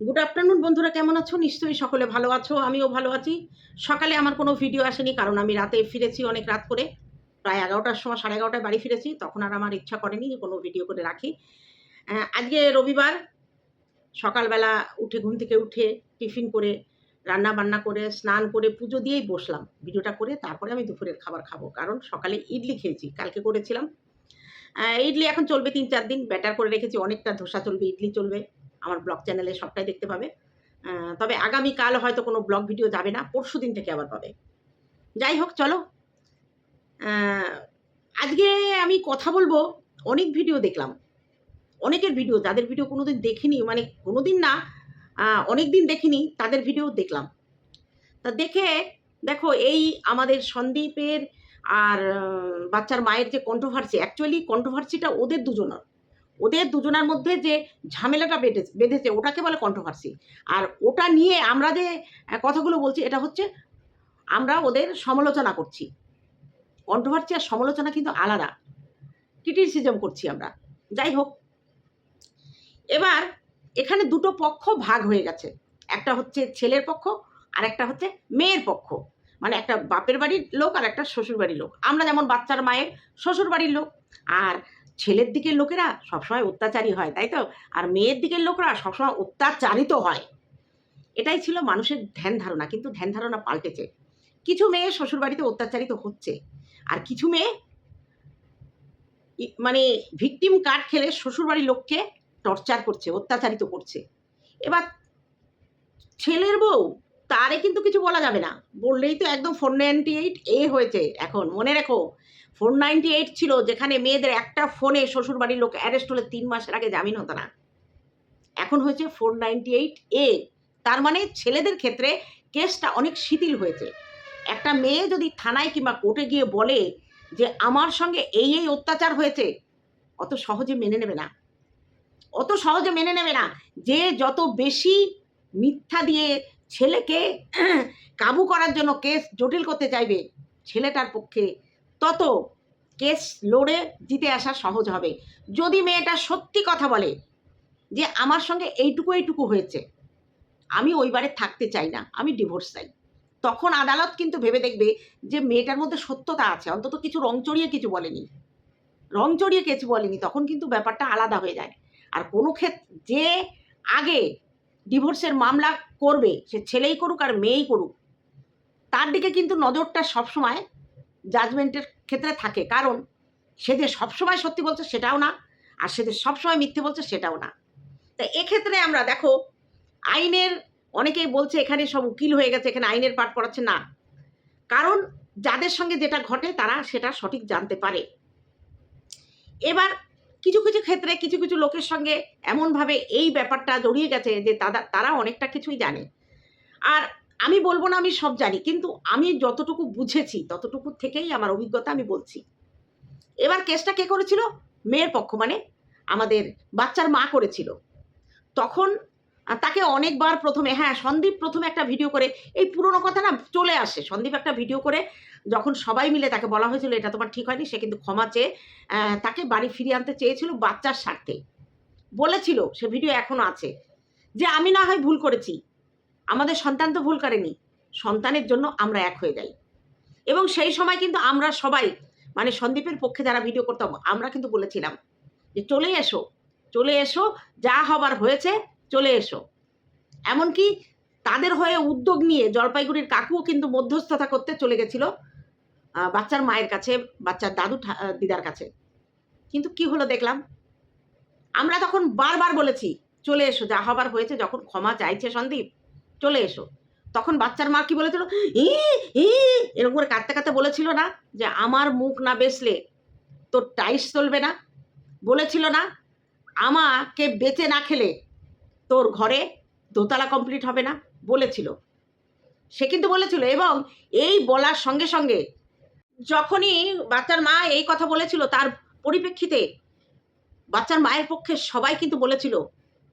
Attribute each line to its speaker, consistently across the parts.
Speaker 1: Good afternoon বন্ধুরা, কেমন আছো? নিশ্চয়ই সকলে ভালো আছো, আমিও ভালো আছি। সকালে আমার কোনো ভিডিও আসেনি, কারণ আমি রাতে ফিরেছি অনেক রাত করে। প্রায় এগারোটার সময়, সাড়ে এগারোটায় বাড়ি ফিরেছি, তখন আর আমার ইচ্ছা করেনি যে কোনো ভিডিও করে রাখি। আজকে রবিবার, সকালবেলা উঠে, ঘুম থেকে উঠে, টিফিন করে, রান্না বান্না করে, স্নান করে, পুজো দিয়েই বসলাম। ভিডিওটা করে তারপরে আমি দুপুরের খাবার খাব, কারণ সকালে ইডলি খেয়েছি, কালকে করেছিলাম। ইডলি এখন চলবে তিন চার দিন, ব্যাটার করে রেখেছি, অনেকটা ধোসা চলবে, ইডলি চলবে। আমার ব্লগ চ্যানেলে সবটাই দেখতে পাবে। তবে আগামীকাল হয়তো কোনো ব্লগ ভিডিও যাবে না, পরশু দিন থেকে আবার পাবে। যাই হোক, চলো। আজকে আমি কথা বলব, অনেক ভিডিও দেখলাম। অনেকের ভিডিও যাদের ভিডিও কোনোদিন দেখিনি মানে কোনোদিন না অনেক দিন দেখিনি, তাদের ভিডিও দেখলাম। তা দেখে, দেখো, এই আমাদের সন্দীপের আর বাচ্চার মায়ের যে কন্ট্রোভার্সি অ্যাকচুয়ালি কন্ট্রোভার্সিটা ওদের দুজনের। ওদের দুজনের মধ্যে যে ঝামেলাটা বেঁধেছে বেঁধেছে, ওটাকে বলে কন্ট্রোভার্সি আর ওটা নিয়ে আমরা যে কথাগুলো বলছি, এটা হচ্ছে আমরা ওদের সমালোচনা করছি। কন্ট্রোভার্সি আর সমালোচনা কিন্তু আলাদা। ক্রিটিসিজম করছি আমরা। যাই হোক। এবার এখানে দুটো পক্ষ ভাগ হয়ে গেছে। একটা হচ্ছে ছেলের পক্ষ, আর একটা হচ্ছে মেয়ের পক্ষ। মানে একটা বাপের বাড়ির লোক আর একটা শ্বশুর বাড়ির লোক। আমরা যেমন বাচ্চার মায়ের শ্বশুর বাড়ির লোক। আর ছেলের দিকের লোকেরা সবসময় অত্যাচারী হয়, তাই তো? আর মেয়ের দিকের লোকরা সবসময় অত্যাচারিত হয়। এটাই ছিল মানুষের ধ্যান ধারণা, কিন্তু ধ্যান ধারণা পাল্টেছে। কিছু মেয়ে শ্বশুরবাড়িতে অত্যাচারিত হচ্ছে, আর কিছু মেয়ে মানে ভিকটিম কার্ড খেলে শ্বশুরবাড়ির লোককে টর্চার করছে, অত্যাচারিত করছে। এবার ছেলের বউ, তারে কিন্তু কিছু বলা যাবে না। বললেই তো একদম ফোর নাইনটি এইট এ হয়েছে এখন, মনে রেখো। ফোর নাইনটি এইট ছিল, যেখানে মেয়েদের একটা ফোনে শ্বশুরবাড়ির লোক অ্যারেস্ট হলে তিন মাসের আগে জামিন হতো না। এখন হয়েছে ফোর নাইনটি এইট এ। তার মানে ছেলেদের ক্ষেত্রে কেসটা অনেক শিথিল হয়েছে। একটা মেয়ে যদি থানায় কিংবা কোর্টে গিয়ে বলে যে, আমার সঙ্গে এই এই অত্যাচার হয়েছে, অত সহজে মেনে নেবে না। অত সহজে মেনে নেবে না যে, যত বেশি মিথ্যা দিয়ে ছেলেকে কাবু করার জন্য কেস জটিল করতে চাইবে, ছেলেটার পক্ষে তত কেস লড়ে জিতে আসা সহজ হবে। যদি মেয়েটা সত্যি কথা বলে যে আমার সঙ্গে এইটুকু এইটুকু হয়েছে, আমি ওই বারে থাকতে চাই না, আমি ডিভোর্স চাই, তখন আদালত কিন্তু ভেবে দেখবে যে মেয়েটার মধ্যে সত্যতা আছে। অন্তত কিছু রং চড়িয়ে কিছু বলেনি। রং চড়িয়ে কিছু বলেনি, তখন কিন্তু ব্যাপারটা আলাদা হয়ে যায়। আর কোনো ক্ষেত্রে যে আগে ডিভোর্সের মামলা করবে, সে ছেলেই করুক আর মেয়েই করুক, তার দিকে কিন্তু নজরটা সবসময় জাজমেন্টের ক্ষেত্রে থাকে। কারণ সে যে সবসময় সত্যি বলছে সেটাও না, আর সে যে সবসময় মিথ্যে বলছে সেটাও না। তা এক্ষেত্রে আমরা দেখো, আইনের অনেকেই বলছে এখানে সব উকিল হয়ে গেছে, এখানে আইনের পাঠ পড়াচ্ছে, না। কারণ যাদের সঙ্গে যেটা ঘটে তারা সেটা সঠিক জানতে পারে। এবার কিছু কিছু ক্ষেত্রে কিছু কিছু লোকের সঙ্গে এমনভাবে এই ব্যাপারটা জড়িয়ে গেছে যে তারা তারা অনেকটা কিছুই জানে। আর আমি বলব না আমি সব জানি, কিন্তু আমি যতটুকু বুঝেছি, ততটুকু থেকেই আমার অভিজ্ঞতা আমি বলছি। এবার কেসটা কে করেছিল? মেয়ের পক্ষ মানে আমাদের বাচ্চার মা করেছিল। তখন তাকে অনেকবার প্রথমে হ্যাঁ সন্দীপ প্রথমে একটা ভিডিও করে, এই পুরোনো কথা না চলে আসে। সন্দীপ একটা ভিডিও করে, যখন সবাই মিলে তাকে বলা হয়েছিল, এটা তোমার ঠিক হয়নি সে কিন্তু ক্ষমা চেয়ে তাকে বাড়ি ফিরিয়ে আনতে চেয়েছিল বাচ্চার স্বার্থে। বলেছিল, সে ভিডিও এখনও আছে, যে আমি না হয় ভুল করেছি। আমাদের সন্তান তো ভুল করেনি। সন্তানের জন্য আমরা এক হয়ে যাই। এবং সেই সময় কিন্তু আমরা সবাই মানে সন্দীপের পক্ষে যারা ভিডিও করতাম, আমরা কিন্তু বলেছিলাম যে, চলে এসো চলে এসো, যা হবার হয়েছে, চলে এসো। এমনকি তাদের হয়ে উদ্যোগ নিয়ে জলপাইগুড়ির কাকুও কিন্তু মধ্যস্থতা করতে চলে গেছিল বাচ্চার মায়ের কাছে, বাচ্চার দাদু দিদার কাছে। কিন্তু কি হলো দেখলাম? আমরা তখন বারবার বলেছি, চলে এসো, যা হবার হয়েছে, যখন ক্ষমা চাইছে সন্দীপ চলে এসো। তখন বাচ্চার মা কি বলেছিল? ই ই, এরকম করে কাঁদতে কাঁদতে বলেছিল না যে, আমার মুখ না বেসলে তোর টাইস চলবে না। বলেছিল না, আমাকে বেঁচে না খেলে তোর ঘরে দোতলা কমপ্লিট হবে না। বলেছিল। সে কিন্তু বলেছিল এবং এই বলার সঙ্গে সঙ্গে যখনই বাচ্চার মা এই কথা বলেছিল, তার পরিপ্রেক্ষিতে বাচ্চার মায়ের পক্ষে সবাই কিন্তু বলেছিল,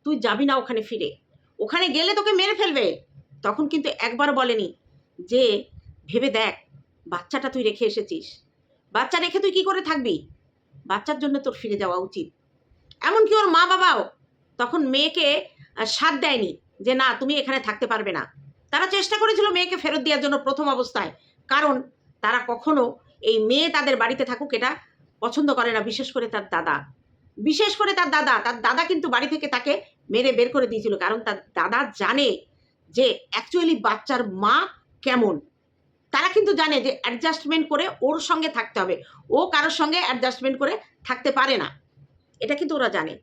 Speaker 1: তুই যাবি না ওখানে ফিরে। ওখানে গেলে তোকে মেরে ফেলবে। তখন কিন্তু একবার বলেনি যে, ভেবে দেখ, বাচ্চাটা তুই রেখে এসেছিস। বাচ্চা রেখে তুই কি করে থাকবি? বাচ্চার জন্য তোর ফিরে যাওয়া উচিত। এমনকি ওর মা বাবাও তখন মেয়েকে সাথ দেয়নি যে, না, তুমি এখানে থাকতে পারবে না। তারা চেষ্টা করেছিল মেয়েকে ফেরত দেওয়ার জন্য প্রথম অবস্থায়। কারণ তারা কখনো এই মেয়ে তাদের বাড়িতে থাকুক এটা পছন্দ করে না, বিশেষ করে তার দাদা। বিশেষ করে তার দাদা তার দাদা কিন্তু বাড়ি থেকে তাকে মেরে বের করে দিয়েছিল, কারণ তার দাদা জানে যে অ্যাকচুয়ালি বাচ্চার মা কেমন। তারা কিন্তু জানে যে অ্যাডজাস্টমেন্ট করে ওর সঙ্গে থাকতে হবে, ও কারোর সঙ্গে অ্যাডজাস্টমেন্ট করে থাকতে পারে না। এটা কিন্তু ওরা জানে।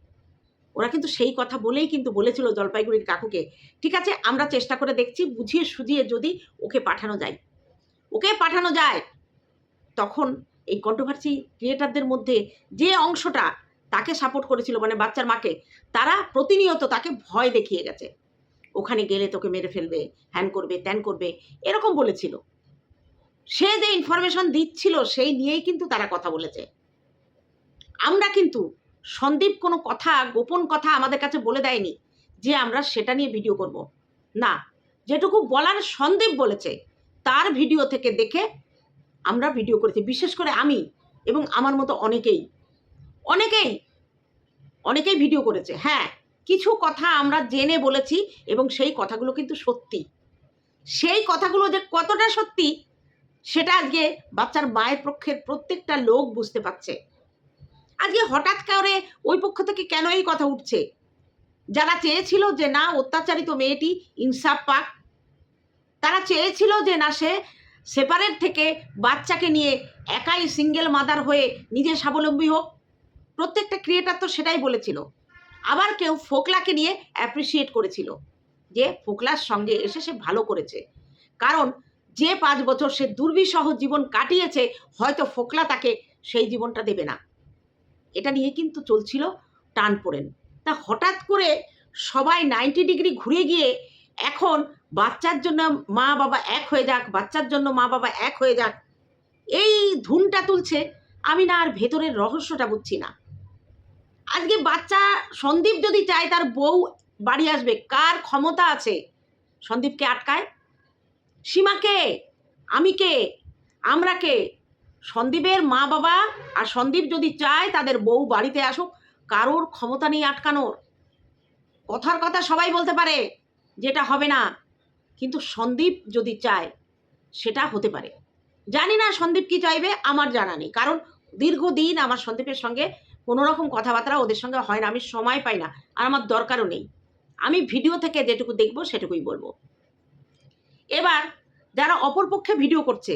Speaker 1: ওরা কিন্তু সেই কথা বলেই কিন্তু বলেছিল জলপাইগুড়ির কাকুকে, ঠিক আছে, আমরা চেষ্টা করে দেখছি, বুঝিয়ে সুঝিয়ে যদি ওকে পাঠানো যায়। ওকে পাঠানো যায়, তখন এই কন্ট্রোভার্সি ক্রিয়েটারদের মধ্যে যে অংশটা তাকে সাপোর্ট করেছিল মানে বাচ্চার মাকে, তারা প্রতিনিয়ত তাকে ভয় দেখিয়ে গেছে। ওখানে গেলে তোকে মেরে ফেলবে, হ্যান করবে, ত্যান করবে, এরকম বলেছিল। সে যে ইনফরমেশন দিচ্ছিল, সেই নিয়েই কিন্তু তারা কথা বলেছে। আমরা কিন্তু সন্দীপ কোনো কথা, গোপন কথা আমাদের কাছে বলে দেয়নি যে আমরা সেটা নিয়ে ভিডিও করব। না, যেটুকু বলার সন্দীপ বলেছে, তার ভিডিও থেকে দেখে আমরা ভিডিও করেছি। বিশেষ করে আমি এবং আমার মতো অনেকেই। অনেকেই অনেকেই ভিডিও করেছে। হ্যাঁ কিছু কথা আমরা জেনে বলেছি এবং সেই কথাগুলো কিন্তু সত্যি। সেই কথাগুলো যে কতটা সত্যি, সেটা আজকে বাচ্চার মায়ের পক্ষের প্রত্যেকটা লোক বুঝতে পারছে। আজকে হঠাৎ করে ওই পক্ষ থেকে কেন এই কথা উঠছে? যারা চেয়েছিল যে না, অত্যাচারিত মেয়েটি ইনসাফ পাক, তারা চেয়েছিল যে না, সে সেপারেট থেকে বাচ্চাকে নিয়ে একাই সিঙ্গেল মাদার হয়ে নিজে স্বাবলম্বী হোক। প্রত্যেকটা ক্রিয়েটার তো সেটাই বলেছিল। আবার কেউ ফোকলাকে নিয়ে অ্যাপ্রিসিয়েট করেছিল যে ফোকলার সঙ্গে এসে সে ভালো করেছে। কারণ যে পাঁচ বছর সে দুর্বিষহ জীবন কাটিয়েছে, হয়তো ফোকলা তাকে সেই জীবনটা দেবে না। এটা নিয়ে কিন্তু চলছিল টান পড়েন। তা হঠাৎ করে সবাই নাইনটি ডিগ্রি ঘুরে গিয়ে এখন বাচ্চার জন্য মা বাবা এক হয়ে যাক, বাচ্চার জন্য মা বাবা এক হয়ে যাক, এই ধুনটা তুলছে। আমি না আর ভেতরের রহস্যটা বুঝছি না। আজকে বাচ্চা সন্দীপ যদি চায় তার বউ বাড়ি আসবে, কার ক্ষমতা আছে? সন্দীপকে আটকায়? সীমাকে আমি কে? আমরা কে? সন্দীপের মা বাবা আর সন্দীপ যদি চায় তাদের বউ বাড়িতে আসুক, কারোর ক্ষমতা নেই আটকানোর। কথার কথা সবাই বলতে পারে যেটা হবে না। কিন্তু সন্দীপ যদি চায়, সেটা হতে পারে। জানি না সন্দীপ কি চাইবে, আমার জানা নেই। কারণ দীর্ঘদিন আমার সন্দীপের সঙ্গে কোনো রকম কথাবার্তা ওদের সঙ্গে হয় না, আমি সময় পাই না, আর আমার দরকারও নেই। আমি ভিডিও থেকে যেটুকু দেখব সেটুকুই বলব। এবার যারা অপরপক্ষে ভিডিও করছে,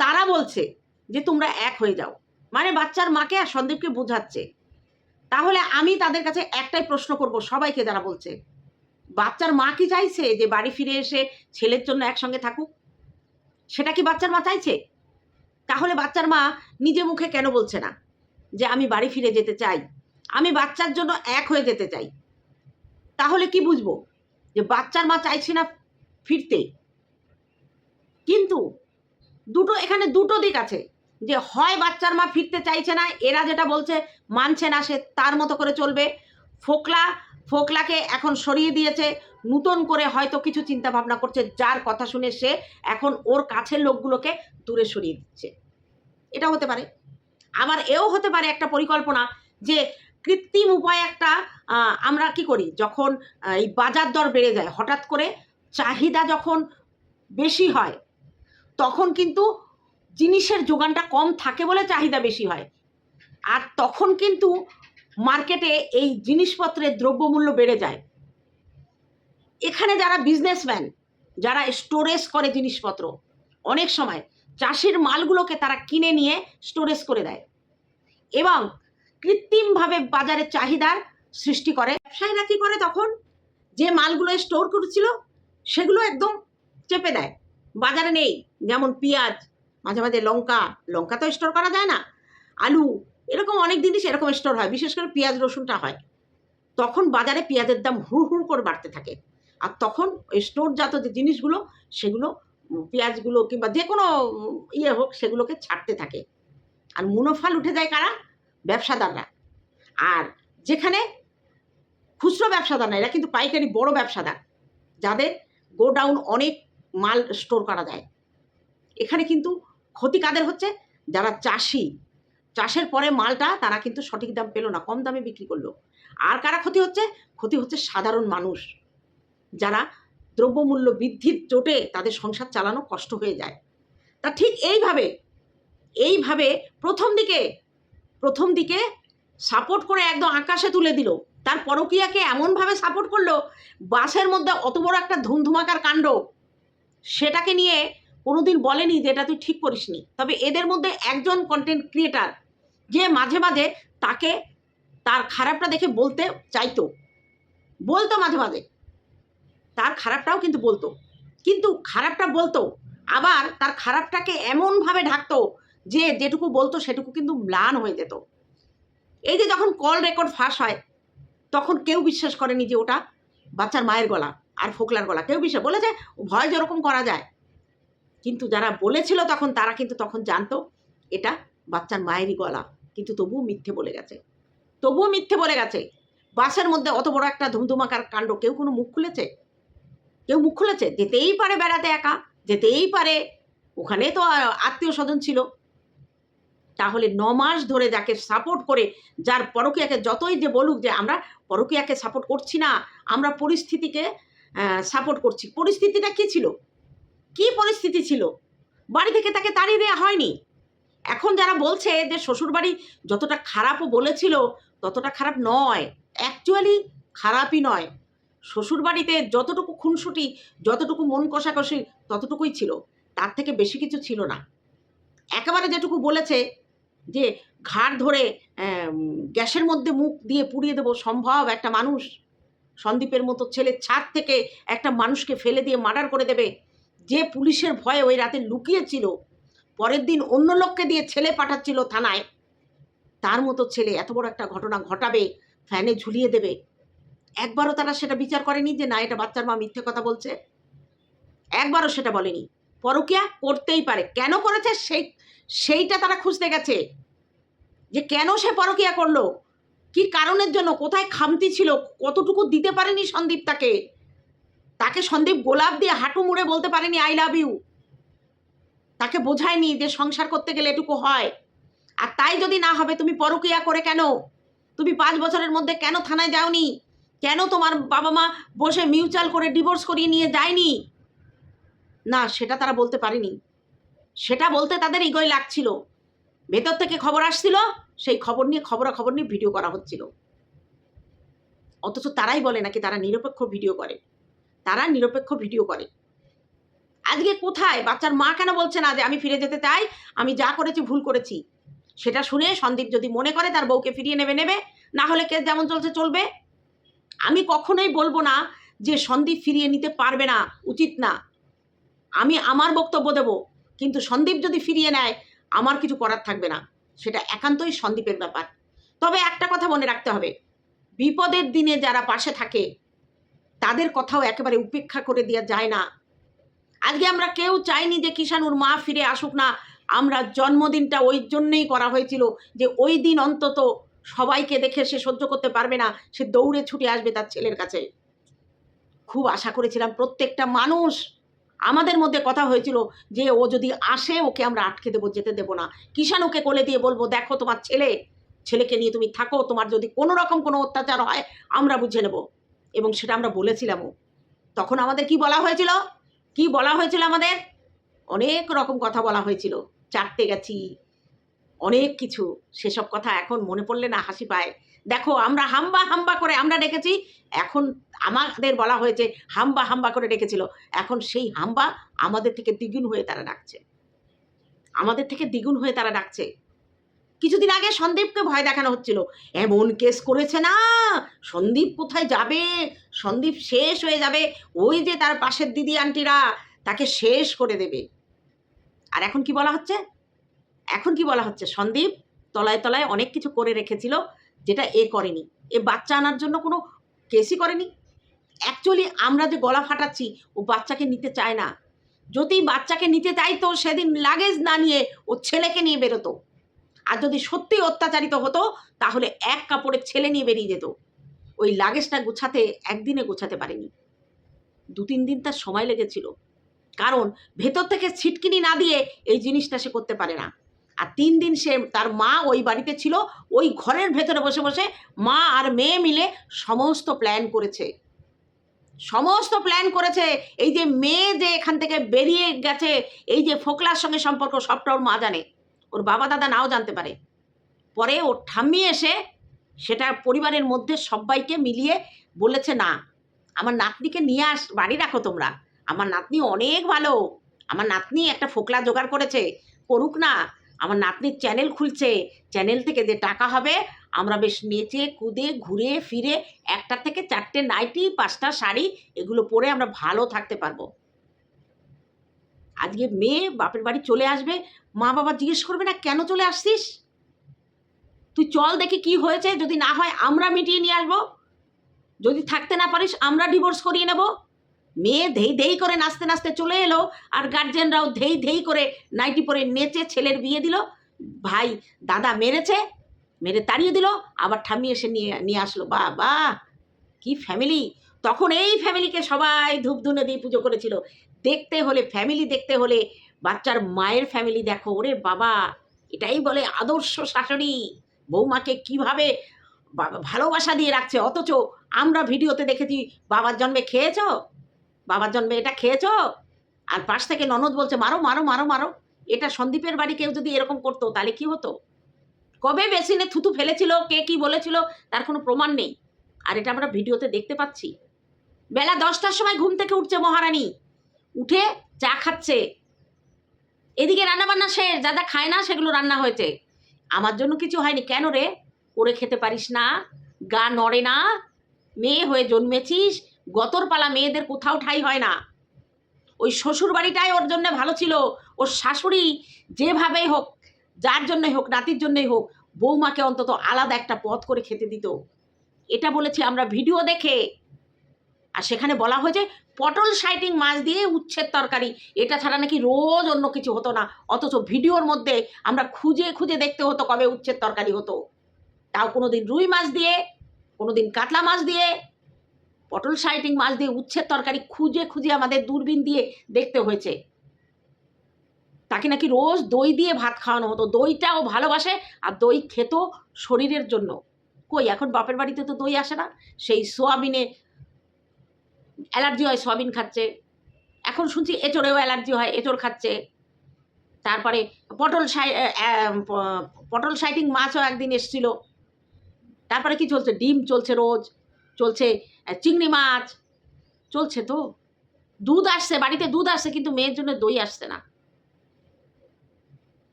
Speaker 1: তারা বলছে যে তোমরা এক হয়ে যাও। মানে বাচ্চার মাকে আর সন্দীপকে বোঝাচ্ছে। তাহলে আমি তাদের কাছে একটাই প্রশ্ন করব সবাইকে যারা বলছে, বাচ্চার মা কি চাইছে যে বাড়ি ফিরে এসে ছেলের জন্য একসঙ্গে থাকুক? সেটা কি বাচ্চার মা চাইছে? তাহলে বাচ্চার মা নিজে মুখে কেন বলছে না? যে আমি বাড়ি ফিরে যেতে চাই। আমি বাচ্চার জন্য এক হয়ে যেতে চাই। তাহলে কি বুঝব? যে বাচ্চার মা চাইছে না ফিরতে। কিন্তু দুটো, এখানে দুটো দিক আছে। যে হয় বাচ্চার মা ফিরতে চাইছে না, এরা যেটা বলছে মানছে না, সে তার মতো করে চলবে। ফোকলা, ফোকলাকে এখন সরিয়ে দিয়েছে, নূতন করে হয়তো কিছু চিন্তা ভাবনা করছে, যার কথা শুনে সে এখন ওর কাছের লোকগুলোকে দূরে সরিয়ে দিচ্ছে। এটা হতে পারে। আবার এও হতে পারে একটা পরিকল্পনা যে কৃত্রিম উপায় একটা আমরা কি করি? যখন এই বাজার দর বেড়ে যায়, হঠাৎ করে চাহিদা যখন বেশি হয়, তখন কিন্তু জিনিসের যোগানটা কম থাকে বলে চাহিদা বেশি হয়। আর তখন কিন্তু মার্কেটে এই জিনিসপত্রের দ্রব্যমূল্য বেড়ে যায়। এখানে যারা বিজনেসম্যান যারা স্টোরেজ করে জিনিসপত্র, অনেক সময় চাষির মালগুলোকে তারা কিনে নিয়ে স্টোরেজ করে দেয়। এবং কৃত্রিমভাবে বাজারে চাহিদার সৃষ্টি করে। ব্যবসায়ীরা কী করে তখন? যে মালগুলো স্টোর করেছিল, সেগুলো একদম চেপে দেয়। বাজারে নেই, যেমন পেঁয়াজ, মাঝে মাঝে লঙ্কা। লঙ্কা তো স্টোর করা যায় না। আলু, এরকম অনেক জিনিস এরকম স্টোর হয়, বিশেষ করে পেঁয়াজ, রসুনটা হয়। তখন বাজারে পেঁয়াজের দাম হুড় হুড় করে বাড়তে থাকে। আর তখন স্টোরজাত যে জিনিসগুলো, সেগুলো, পেঁয়াজগুলো কিংবা যে কোনো ইয়ে হোক, সেগুলোকে ছাড়তে থাকে। আর মুনাফা উঠে যায় কারা? ব্যবসাদাররা। আর যেখানে খুচরো ব্যবসাদার না এরা কিন্তু পাইকারি বড় ব্যবসাদার, যাদের গোডাউন অনেক মাল স্টোর করা যায়। এখানে কিন্তু ক্ষতি কাদের হচ্ছে? যারা চাষি। চাষের পরে মালটা তারা কিন্তু সঠিক দাম পেল না, কম দামে বিক্রি করল। আর কারা ক্ষতি হচ্ছে? ক্ষতি হচ্ছে সাধারণ মানুষ, যারা দ্রব্যমূল্য বৃদ্ধির চোটে তাদের সংসার চালানো কষ্ট হয়ে যায়। তা ঠিক এইভাবে এইভাবে প্রথম দিকে প্রথম দিকে সাপোর্ট করে একদম আকাশে তুলে দিল। তার পরকীয়াকে এমনভাবে সাপোর্ট করল বাসের মধ্যে অত বড় একটা ধুমধুমাকার কাণ্ড, সেটাকে নিয়ে কোনোদিন বলেনি যে এটা তুই ঠিক করিসনি। তবে এদের মধ্যে একজন কন্টেন্ট ক্রিয়েটার যে মাঝে মাঝে তাকে তার খারাপটা দেখে বলতে চাইতো। বলতো মাঝে মাঝে। তার খারাপটাও কিন্তু বলতো। কিন্তু খারাপটা বলতো। আবার তার খারাপটাকে এমনভাবে ঢাকতো যে যেটুকু বলতো সেটুকু কিন্তু ম্লান হয়ে যেত। এই যে যখন কল রেকর্ড ফাঁস হয়, তখন কেউ বিশ্বাস করেনি যে ওটা বাচ্চার মায়ের গলা আর ফোকলার গলা। কেউ বিশ্বাস, বলেছে ভয় যেরকম করা যায়। কিন্তু যারা বলেছিল তখন, তারা কিন্তু তখন জানতো, এটা বাচ্চার মায়েরই গলা। কিন্তু তবুও মিথ্যে বলে গেছে। তবুও মিথ্যে বলে গেছে। বাসের মধ্যে অত বড় একটা ধুমধুমাকার কাণ্ড কেউ কোনো মুখ খুলেছে? কেউ মুখ খুলেছে? যেতেই পারে বেড়াতে একা, যেতেই পারে, ওখানে তো আত্মীয় স্বজন ছিল। তাহলে ন মাস ধরে যাকে সাপোর্ট করে, যার পরকীয়াকে যতই যে বলুক যে আমরা পরকীয়াকে সাপোর্ট করছি না, আমরা পরিস্থিতিকে সাপোর্ট করছি। পরিস্থিতিটা কি ছিল? কি পরিস্থিতি ছিল? বাড়ি থেকে তাকে তাড়িয়ে দেওয়া হয়নি। এখন যারা বলছে যে শ্বশুরবাড়ি যতটা খারাপও বলেছিল, ততটা খারাপ নয়। অ্যাকচুয়ালি খারাপই নয়। শ্বশুরবাড়িতে যতটুকু খুনসুটি, যতটুকু মন কষাকষি, ততটুকুই ছিল। তার থেকে বেশি কিছু ছিল না। একেবারে যেটুকু বলেছে যে ঘাড় ধরে গ্যাসের মধ্যে মুখ দিয়ে পুড়িয়ে দেবো সম্ভব একটা মানুষ? সন্দীপের মতো ছেলে ছাদ থেকে একটা মানুষকে ফেলে দিয়ে মার্ডার করে দেবে? যে পুলিশের ভয়ে ওই রাতে লুকিয়েছিল, পরের দিন অন্য লোককে দিয়ে ছেলে পাঠাচ্ছিল থানায়, তার মতো ছেলে এত বড় একটা ঘটনা ঘটাবে, ফ্যানে ঝুলিয়ে দেবে। একবারও তারা সেটা বিচার করেনি যে না, এটা বাচ্চার মা মিথ্যে কথা বলছে? একবারও সেটা বলেনি। পরকিয়া করতেই পারে। কেন করেছে? সেই সেইটা তারা খুঁজতে গেছে। যে কেন সে পরকিয়া করল? কি কারণের জন্য? কোথায় খামতি ছিল? কতটুকু দিতে পারেনি সন্দীপ তাকে? তাকে সন্দীপ গোলাপ দিয়ে হাঁটু মুড়ে বলতে পারেনি, আই লাভ ইউ। তাকে বোঝায়নি যে সংসার করতে গেলে এটুকু হয়। আর তাই যদি না হবে, তুমি পরকিয়া করে কেন? তুমি পাঁচ বছরের মধ্যে কেন থানায় যাওনি? কেন তোমার বাবা মা বসে মিউচুয়াল করে ডিভোর্স করিয়ে নিয়ে যায়নি? না, সেটা তারা বলতে পারেনি। সেটা বলতে তাদের ইগোই লাগছিল। ভেতর থেকে খবর আসছিল, সেই খবর নিয়ে খবরাখবর নিয়ে ভিডিও করা হচ্ছিল। অথচ তারাই বলে নাকি তারা নিরপেক্ষ ভিডিও করে। তারা নিরপেক্ষ ভিডিও করে। আজকে কোথায়? বাচ্চার মা কেন বলছে না যে আমি ফিরে যেতে চাই? আমি যা করেছি ভুল করেছি। সেটা শুনে সন্দীপ যদি মনে করে তার বউকে ফিরিয়ে নেবে নেবে, না হলে কেস যেমন চলছে চলবে। আমি কখনোই বলব না যে সন্দীপ ফিরিয়ে নিতে পারবে না, উচিত না। আমি আমার বক্তব্য দেব। কিন্তু সন্দীপ যদি ফিরিয়ে নেয়, আমার কিছু করার থাকবে না। সেটা একান্তই সন্দীপের ব্যাপার। তবে একটা কথা মনে রাখতে হবে, বিপদের দিনে যারা পাশে থাকে, তাদের কথাও একেবারে উপেক্ষা করে দেওয়া যায় না। আজকে আমরা কেউ চাইনি যে কিষানুর মা ফিরে আসুক না, আমরা জন্মদিনটা ওই জন্যেই করা হয়েছিল যে ওই দিন অন্তত সবাইকে দেখে সে সহ্য করতে পারবে না, সে দৌড়ে ছুটে আসবে তার ছেলের কাছে। খুব আশা করেছিলাম প্রত্যেকটা মানুষ আমাদের মধ্যে কথা হয়েছিল যে ও যদি আসে, ওকে আমরা আটকে দেবো, যেতে দেবো না। কিষান ওকে কোলে দিয়ে বলব, দেখো তোমার ছেলে, ছেলেকে নিয়ে তুমি থাকো, তোমার যদি কোনো রকম কোনো অত্যাচার হয়, আমরা বুঝে নেব। এবং সেটা আমরা বলেছিলামও তখন আমাদের কি বলা হয়েছিল? কি বলা হয়েছিল আমাদের? অনেক রকম কথা বলা হয়েছিল। চারটে গেছি। অনেক কিছু। সেসব কথা এখন মনে পড়লে না হাসি পায়। দেখো, আমরা হাম্বা হাম্বা করে আমরা ডেকেছি। এখন আমাদের বলা হয়েছে হাম্বা হাম্বা করে ডেকেছিল। এখন সেই হাম্বা আমাদের থেকে দ্বিগুণ হয়ে তারা ডাকছে। আমাদের থেকে দ্বিগুণ হয়ে তারা ডাকছে। কিছুদিন আগে সন্দীপকে ভয় দেখানো হচ্ছিল। এমন কেস করেছে না। সন্দীপ কোথায় যাবে? সন্দীপ শেষ হয়ে যাবে। ওই যে তার পাশের দিদি আন্টিরা, তাকে শেষ করে দেবে। আর এখন কি বলা হচ্ছে? এখন কি বলা হচ্ছে? সন্দীপ তলায় তলায় অনেক কিছু করে রেখেছিল। যেটা এ করেনি। এ বাচ্চা আনার জন্য কোনো কেসই করেনি। অ্যাকচুয়ালি আমরা যে গলা ফাটাচ্ছি, ও বাচ্চাকে নিতে চায় না। যদি বাচ্চাকে নিতে চাইতো, সেদিন লাগেজ না নিয়ে ও ছেলেকে নিয়ে বেরোতো। আর যদি সত্যি অত্যাচারিত হতো, তাহলে এক কাপড়ে ছেলে নিয়ে বেরিয়ে যেত। ওই লাগেজটা গুছাতে, একদিনে গোছাতে পারেনি। দু তিন দিন তার সময় লেগেছিল। কারণ ভেতর থেকে ছিটকিনি না দিয়ে এই জিনিসটা সে করতে পারে না। আর তিন দিন সে তার মা ওই বাড়িতে ছিল, ওই ঘরের ভেতরে বসে বসে মা আর মেয়ে মিলে সমস্ত প্ল্যান করেছে। সমস্ত প্ল্যান করেছে। এই যে মেয়ে যে এখান থেকে বেরিয়ে গেছে, এই যে ফোকলার সঙ্গে সম্পর্ক সবটা ওর মা জানে। ওর বাবা দাদা নাও জানতে পারে। পরে ওর ঠাম্মি এসে সেটা পরিবারের মধ্যে সবাইকে মিলিয়ে বলেছে, না, আমার নাতনিকে নিয়ে আস, বাড়ি রাখো তোমরা। আমার নাতনি অনেক ভালো। আমার নাতনি একটা ফোকলা জোগাড় করেছে। করুক না আমার নাতনির চ্যানেল খুলছে। চ্যানেল থেকে যে টাকা হবে, আমরা বেশ নেচে, কুদে, ঘুরে, ফিরে একটা থেকে চারটে নাইটি পাঁচটা শাড়ি এগুলো পরে আমরা ভালো থাকতে পারব। আজকে মেয়ে বাপের বাড়ি চলে আসবে, মা বাবা জিজ্ঞেস করবে না, কেন চলে আসছিস? তুই চল দেখি কি হয়েছে, যদি না হয় আমরা মিটিয়ে নিয়ে আসব। যদি থাকতে না পারিস, আমরা ডিভোর্স করিয়ে নেব। মেয়ে ধেই ধেই করে নাচতে নাচতে চলে এলো, আর গার্জেনরাও ধেই ধেই করে নাইটি পরে নেচে ছেলের বিয়ে দিল। ভাই, দাদা মেরেছে, মেরে তাড়িয়ে দিল, আবার ঠাম্মি এসে নিয়ে নিয়ে আসলো। বা বা কি ফ্যামিলি তখন এই ফ্যামিলিকে সবাই ধূপধুনে দিয়ে পুজো করেছিল। দেখতে হলে ফ্যামিলি দেখতে হলে, বাচ্চার মায়ের ফ্যামিলি দেখো। ওরে বাবা, এটাই বলে আদর্শ শাশুড়ি। বৌমাকে কীভাবে ভালোবাসা দিয়ে রাখছে? অথচ আমরা ভিডিওতে দেখেছি, বাবার জন্মে খেয়েছো? বাবার জন্মে এটা খেয়েছো? আর পাশ থেকে ননদ বলছে, মারো মারো মারো মারো। এটা সন্দীপের বাড়ি কেউ যদি এরকম করতো, তাহলে কি হতো? কবে বেসিনে থুতু ফেলেছিল, কে কি বলেছিল, তার কোনো প্রমাণ নেই। আর এটা আমরা ভিডিওতে দেখতে পাচ্ছি। বেলা দশটার সময় ঘুম থেকে উঠছে মহারানী। উঠে চা খাচ্ছে। এদিকে রান্নাবান্না শেষ, যা যা খায় না, সেগুলো রান্না হয়েছে। আমার জন্য কিছু হয়নি। কেন রে? করে খেতে পারিস না? গা নড়ে না? মেয়ে হয়ে জন্মেছিস? গতর পালা মেয়েদের কোথাও ঠাই হয় না। ওই শ্বশুর বাড়িটাই ওর জন্য ভালো ছিল। ওর শাশুড়ি যেভাবেই হোক, যার জন্যই হোক, নাতির জন্যই হোক, বৌমাকে অন্তত আলাদা একটা পথ করে খেতে দিত। এটা বলেছি আমরা ভিডিও দেখে। আর সেখানে বলা হয়েছে, পটল সাইটিং মাছ দিয়ে উচ্ছের তরকারি। এটা ছাড়া নাকি রোজ অন্য কিছু হতো না। অথচ ভিডিওর মধ্যে আমরা খুঁজে খুঁজে দেখতে হতো কবে উচ্ছের তরকারি হতো। তাও কোনো দিন রুই মাছ দিয়ে কোনো দিন কাতলা মাছ দিয়ে পটল সাইটিং মাছ দিয়ে উচ্ছের তরকারি খুঁজে খুঁজে আমাদের দূরবীন দিয়ে দেখতে হয়েছে। তাকে নাকি রোজ দই দিয়ে ভাত খাওয়ানো হতো। দইটাও ভালোবাসে আর দই খেত শরীরের জন্য। কই, এখন বাপের বাড়িতে তো দই আসে না। সেই সোয়াবিনে অ্যালার্জি হয়, সোয়াবিন খাচ্ছে। এখন শুনছি এঁচড়েও অ্যালার্জি হয়, এঁচড় খাচ্ছে। তারপরে পটল সাই পটল সাইটিং মাছও একদিন এসছিল। তারপরে কি চলছে? ডিম চলছে রোজ। চলছে চিংড়ি মাছ। চলছে তো। দুধ আসছে, বাড়িতে দুধ আসছে, কিন্তু মেয়ের জন্য দই আসছে না।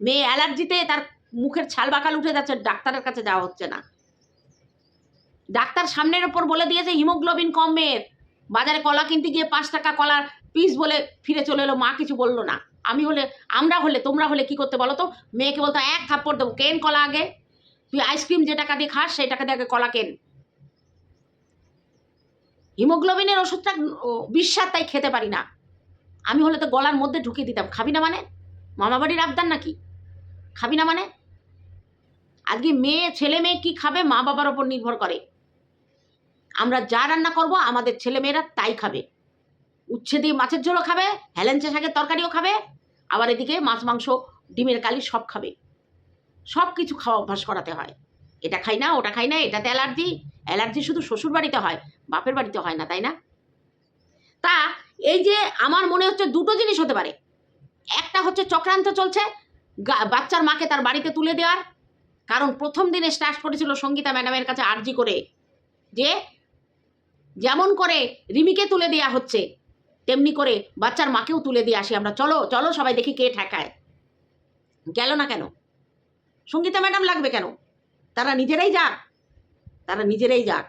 Speaker 1: মেয়ে অ্যালার্জিতে তার মুখের ছাল বাকাল উঠে যাচ্ছে, ডাক্তারের কাছে যাওয়া হচ্ছে না। ডাক্তার সামনের ওপর বলে দিয়েছে, হিমোগ্লোবিন কম মেয়ের বাজারে কলা কিনতে গিয়ে পাঁচ টাকা কলার পিস বলে ফিরে চলে এলো। মা কিছু বলল না। আমি হলে, আমরা হলে, তোমরা হলে কি করতে বলো তো? মেয়েকে বলতো এক থাপ্পড় দেবো। কেন কলা আগে? তুই আইসক্রিম যে টাকা দিয়ে খাস, সেই টাকা দিয়ে আগে কলা কেন? হিমোগ্লোবিনের ওষুধটা বিস্বাদ তাই খেতে পারি না। আমি হলে তো গলার মধ্যে ঢুকিয়ে দিতাম। খাবি না মানে? মামা বাড়ির আবদার নাকি? খাবি না মানে? আজকে মেয়ে, ছেলে মেয়ে কি খাবে মা বাবার ওপর নির্ভর করে। আমরা যা রান্না করব আমাদের ছেলে মেয়েরা তাই খাবে। উচ্ছে দিয়ে মাছের ঝোলও খাবে, হেলেঞ্চা শাকের তরকারিও খাবে, আবার এদিকে মাছ, মাংস, ডিমের কালি সব খাবে। সব কিছু খাওয়া অভ্যাস করাতে হয়। এটা খাই না, ওটা খাই না, এটাতে অ্যালার্জি অ্যালার্জি শুধু শ্বশুর বাড়িতে হয়, বাপের বাড়িতে হয় না, তাই না? তা এই যে আমার মনে হচ্ছে দুটো জিনিস হতে পারে। একটা হচ্ছে চক্রান্ত চলছে বাচ্চার মাকে তার বাড়িতে তুলে দেওয়ার। কারণ প্রথম দিনে স্টার্ট করেছিল সঙ্গীতা ম্যাডামের কাছে আর্জি করে, যে যেমন করে রিমিকে তুলে দেওয়া হচ্ছে, তেমনি করে বাচ্চার মাকেও তুলে দিয়ে আসি আমরা। চলো চলো সবাই দেখি কে ঠেকায়। গেল না কেন? সঙ্গীতা ম্যাডাম লাগবে কেন? তারা নিজেরাই যাক। তারা নিজেরাই যাক।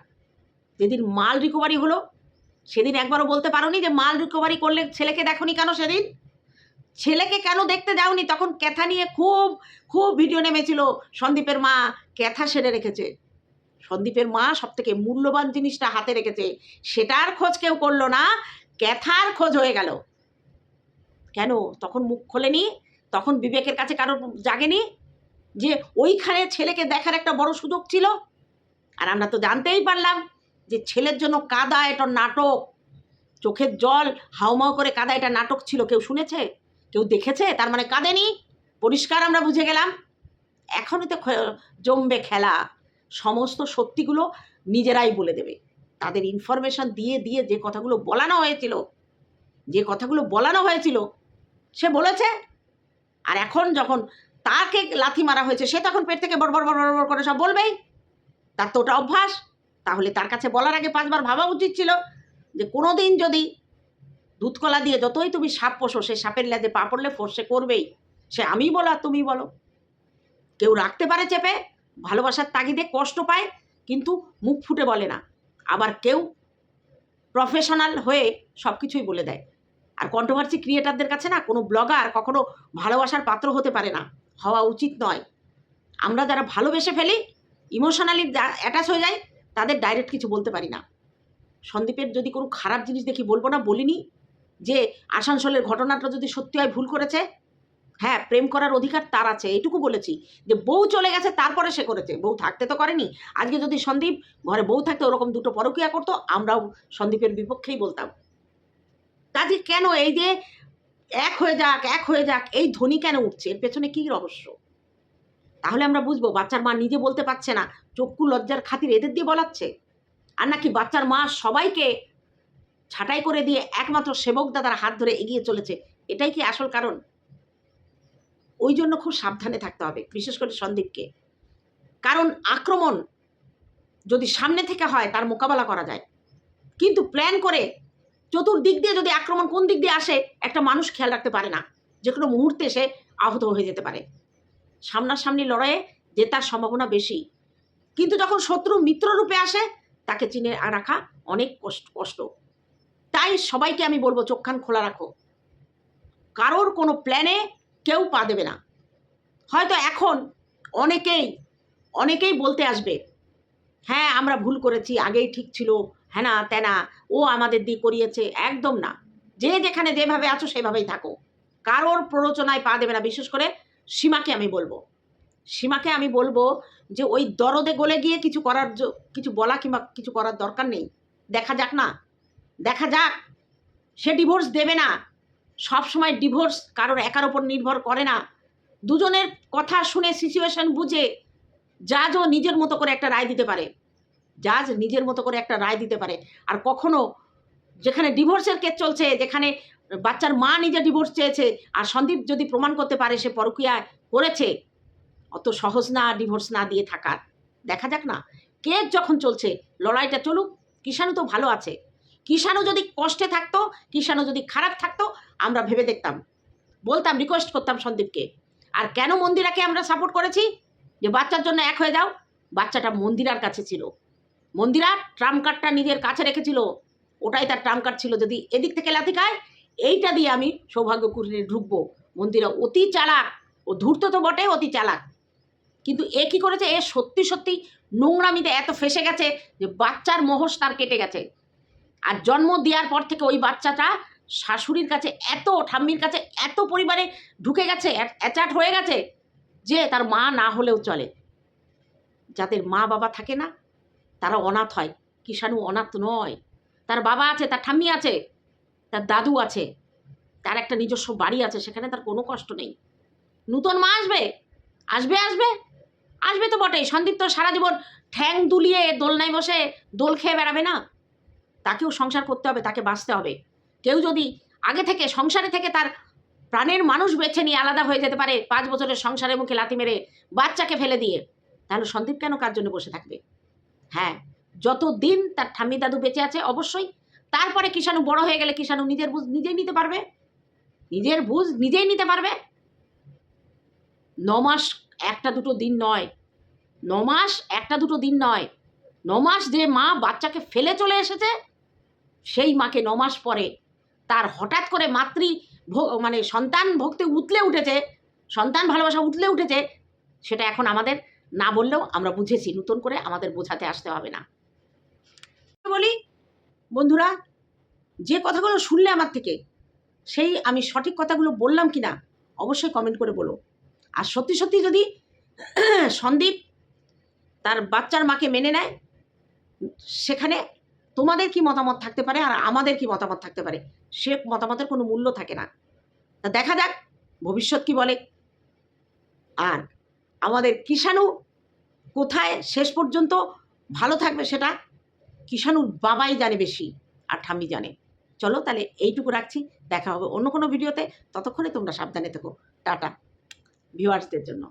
Speaker 1: যেদিন মাল রিকভারি হলো, সেদিন একবারও বলতে পারোনি যে মাল রিকভারি করলে ছেলেকে দেখোনি কেন সেদিন? ছেলেকে কেন দেখতে যাওনি? তখন ক্যাথা নিয়ে খুব খুব ভিডিও নেমেছিল। সন্দীপের মা ক্যাথা সেরে রেখেছে। সন্দীপের মা সব থেকে মূল্যবান জিনিসটা হাতে রেখেছে। সেটার খোঁজ কেউ করল না, ক্যাথার খোঁজ হয়ে গেল। কেন? তখন মুখ খোলেনি, তখন বিবেকের কাছে কারোর জাগেনি যে ওইখানে ছেলেকে দেখার একটা বড় সুযোগ ছিল। আর আমরা তো জানতেই পারলাম যে ছেলের জন্য কাদা এটা নাটক। চোখের জল, হাউমাউ করে কাদা এটা নাটক ছিল, কেউ শুনেছে? কেউ দেখেছে? তার মানে কাঁদেনি? পরিষ্কার আমরা বুঝে গেলাম। এখনই তো জমবে খেলা। সমস্ত সত্যিগুলো নিজেরাই বলে দেবে। তাদের ইনফরমেশন দিয়ে দিয়ে যে কথাগুলো বলানো হয়েছিল, যে কথাগুলো বলানো হয়েছিল, সে বলেছে। আর এখন যখন তাকে লাথি মারা হয়েছে, সে তখন পেট থেকে বড় বড় বড় বড় করে সব বলবেই। তার তো ওটা অভ্যাস। তাহলে তার কাছে বলার আগে পাঁচবার ভাবা উচিত ছিল যে কোনো দিন যদি দুধকলা দিয়ে যতই তুমি সাপ পোষো, সে সাপের লেজে পা পড়লে ফোর্সে করবেই। সে আমি বলো আর তুমি বলো। কেউ রাখতে পারে চেপে, ভালোবাসার তাগিদে কষ্ট পায়, কিন্তু মুখ ফুটে বলে না। আবার কেউ প্রফেশনাল হয়ে সব কিছুই বলে দেয়। আর কন্ট্রোভার্সি ক্রিয়েটারদের কাছে না কোনো ব্লগার কখনো ভালোবাসার পাত্র হতে পারে না। হওয়া উচিত নয়। আমরা যারা ভালোবেসে ফেলি ইমোশনালি অ্যাটাচ হয়ে যায়, তাদের ডাইরেক্ট কিছু বলতে পারি না। সন্দীপের যদি কোনো খারাপ জিনিস দেখি বলব না, বলিনি যে আসানসোলের ঘটনাটা যদি সত্যি হয়, ভুল করেছে হ্যাঁ প্রেম করার অধিকার তার আছে এইটুকু বলেছি যে বউ চলে গেছে, তারপরে সে করেছে, বউ থাকতে তো করেনি। আজকে যদি সন্দীপ ঘরে বউ থাকতে, ওরকম দুটো পরকিয়া করতো, আমরাও সন্দীপের বিপক্ষেই বলতাম। কাজে কেন এই যে এক হয়ে যাক, এক হয়ে যাক, এই ধ্বনি কেন উঠছে? এর পেছনে কী রহস্য? তাহলে আমরা বুঝব বাচ্চার মা নিজে বলতে পারছে না, চক্ষু লজ্জার খাতির এদের দিয়ে বলাচ্ছে। আর নাকি বাচ্চার মা সবাইকে ছাঁটাই করে দিয়ে একমাত্র সেবক দাদার হাত ধরে এগিয়ে চলেছে, এটাই কি আসল কারণ? ওই জন্য খুব সাবধানে থাকতে হবে, বিশেষ করে সন্দীপকে। কারণ আক্রমণ যদি সামনে থেকে হয়, তার মোকাবেলা করা যায়। কিন্তু প্ল্যান করে চতুর্দিক দিয়ে যদি আক্রমণ কোন দিক দিয়ে আসে, একটা মানুষ খেয়াল রাখতে পারে না। যে কোনো মুহূর্তে সে আহত হয়ে যেতে পারে। সামনাসামনি লড়াইয়ে জেতার সম্ভাবনা বেশি। কিন্তু যখন শত্রু মিত্র রূপে আসে, তাকে চিনে রাখা অনেক কষ্ট কষ্ট। তাই সবাইকে আমি বলব চোখখান খোলা রাখো। কারোর কোনো প্ল্যানে কেউ পা দেবে না। হয়তো এখন অনেকেই অনেকেই বলতে আসবে হ্যাঁ আমরা ভুল করেছি, আগেই ঠিক ছিল হ্যানা তেনা, ও আমাদের দিয়ে করিয়েছে। একদম না। যে যেখানে যেভাবে আছো, সেভাবেই থাকো। কারোর প্ররোচনায় পা দেবে না, বিশেষ করে সীমাকে আমি বলব। সীমাকে আমি বলব যে ওই দরদে গলে গিয়ে কিছু করার কিছু বলা কিংবা কিছু করার দরকার নেই। দেখা যাক না। দেখা যাক। সে ডিভোর্স দেবে না। সব সময় ডিভোর্স কারোর একার ওপর নির্ভর করে না। দুজনের কথা শুনে সিচুয়েশন বুঝে জাজও নিজের মতো করে একটা রায় দিতে পারে। জাজ নিজের মতো করে একটা রায় দিতে পারে। আর কখনো যেখানে ডিভোর্সের কেস চলছে, যেখানে বাচ্চার মা নিজে ডিভোর্স চেয়েছে আর সন্দীপ যদি প্রমাণ করতে পারে সে পরকীয়া করেছে অত সহজ না ডিভোর্স না দিয়ে থাকার দেখা যাক না, কেস যখন চলছে, লড়াইটা চলুক, কিষাণু তো ভালো আছে। কিষাণু যদি কষ্টে থাকতো, কিষাণু যদি খারাপ থাকতো, আমরা ভেবে দেখতাম। বলতাম রিকোয়েস্ট করতাম সন্দীপকে, আর কেন মন্দিরাকে আমরা সাপোর্ট করেছি? যে বাচ্চার জন্য এক হয়ে যাও। বাচ্চাটা মন্দিরার কাছে ছিল। মন্দিরা ট্রাম কার্ডটা নিজের কাছে রেখেছিল। ওটাই তার ট্রাম কার্ড ছিল। যদি এদিক থেকে লাথি খায় এইটা দিয়ে আমি সৌভাগ্য কুটিরে ঢুকবো। মন্দিরা অতি চালাক ও ধূর্ত তো বটে অতি চালাক। কিন্তু এ কি করেছে? এ সত্যি সত্যি নোংরামিতে এত ফেসে গেছে যে বাচ্চার মোহস তার কেটে গেছে। আর জন্ম দেওয়ার পর থেকে ওই বাচ্চাটা শাশুড়ির কাছে এত, ঠাম্মির কাছে এত পরিবারে ঢুকে গেছে অ্যাটাচ হয়ে গেছে যে তার মা না হলেও চলে। যাদের মা বাবা থাকে না, তারা অনাথ হয়। কিষাণু অনাথ নয়। তার বাবা আছে, তার ঠাম্মি আছে। তার দাদু আছে, তার একটা নিজস্ব বাড়ি আছে, সেখানে তার কোনো কষ্ট নেই। নূতন মা আসবে? আসবে আসবে? আসবে তো বটেই, সন্দীপ তো সারা জীবন ঠ্যাং দুলিয়ে দোলনায় বসে দোল খেয়ে বেড়াবে না? তাকেও সংসার করতে হবে, তাকে বাঁচতে হবে। কেউ যদি আগে থেকে, সংসারে থেকে তার প্রাণের মানুষ বেছে নিয়ে আলাদা হয়ে যেতে পারে, পাঁচ বছরের সংসারের মুখে লাথি মেরে বাচ্চাকে ফেলে দিয়ে, তাহলে সন্দীপ কেন কার জন্য বসে থাকবে? হ্যাঁ যত দিন তার ঠাম্মি দাদু বেঁচে আছে, অবশ্যই তারপরে কিষাণু বড় হয়ে গেলে কিষাণু নিজের বুঝ নিজেই নিতে পারবে? নিজের বুঝ নিজেই নিতে পারবে? নমাস একটা দুটো দিন নয়। নমাস একটা দুটো দিন নয়। নমাস যে মা বাচ্চাকে ফেলে চলে এসেছে, সেই মাকে নমাস পরে। তার হঠাৎ করে মাতৃ মানে সন্তান ভক্তি উতলে উঠেছে, সন্তান ভালোবাসা উতলে উঠেছে, সেটা এখন আমাদের না বললেও আমরা বুঝেছি। নতুন করে আমাদের বোঝাতে আসতে হবে না। বলি বন্ধুরা, যে কথাগুলো শুনলে আমার থেকে, সেই আমি সঠিক কথাগুলো বললাম কি না অবশ্যই কমেন্ট করে বলো। আর সত্যি সত্যি যদি সন্দীপ তার বাচ্চার মাকে মেনে নেয়, সেখানে তোমাদের কি মতামত থাকতে পারে আর আমাদের কি মতামত থাকতে পারে? সে মতামতের কোনো মূল্য থাকে না। তা দেখা যাক, ভবিষ্যৎ কি বলে। আর আমাদের কিষাণু কোথায় শেষ পর্যন্ত ভালো থাকবে সেটা কিষাণুর বাবাই জানে বেশি আর ঠাম্মি জানে। চলো তাহলে এইটুকু রাখছি, দেখা হবে অন্য কোনো ভিডিওতে। ততক্ষণে তোমরা সাবধানে থেকো। টাটা। ভিউয়ার্সদের জন্য।